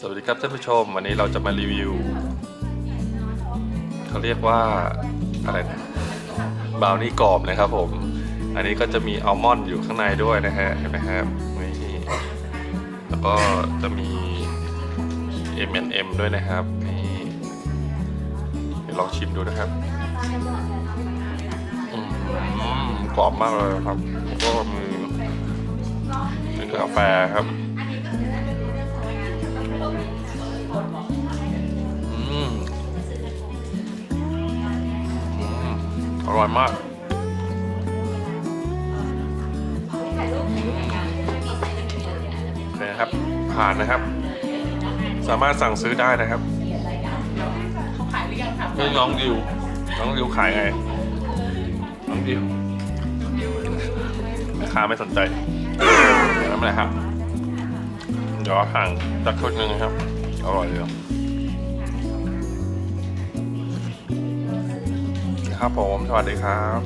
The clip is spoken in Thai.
สวัสดีครับท่านผู้ชม วันนี้เราจะมารีวิวเขาเรียกว่าอะไรนะบราวนี่กรอบนะครับผม อันนี้ก็จะมีอัลมอนด์อยู่ข้างในด้วยนะฮะเห็นไหมครับนี่แล้วก็จะมี M&M ด้วยนะครับนี่เดี๋ยวลองชิมดูนะครับอืมกรอบมากเลยครับก็มีมีกาแฟครับ อร่อยมากโอเคนะครับ ผ่านนะครับ สามารถสั่งซื้อได้นะครับนี่น้องดิว น้องดิวขายไง น้องดิวแม่ค้าไม่สนใจเดี๋ยวนั่นแหละครับเดี๋ยวห่างจากชุดนึงนะครับ อร่อยเลย ครับผม สวัสดีครับ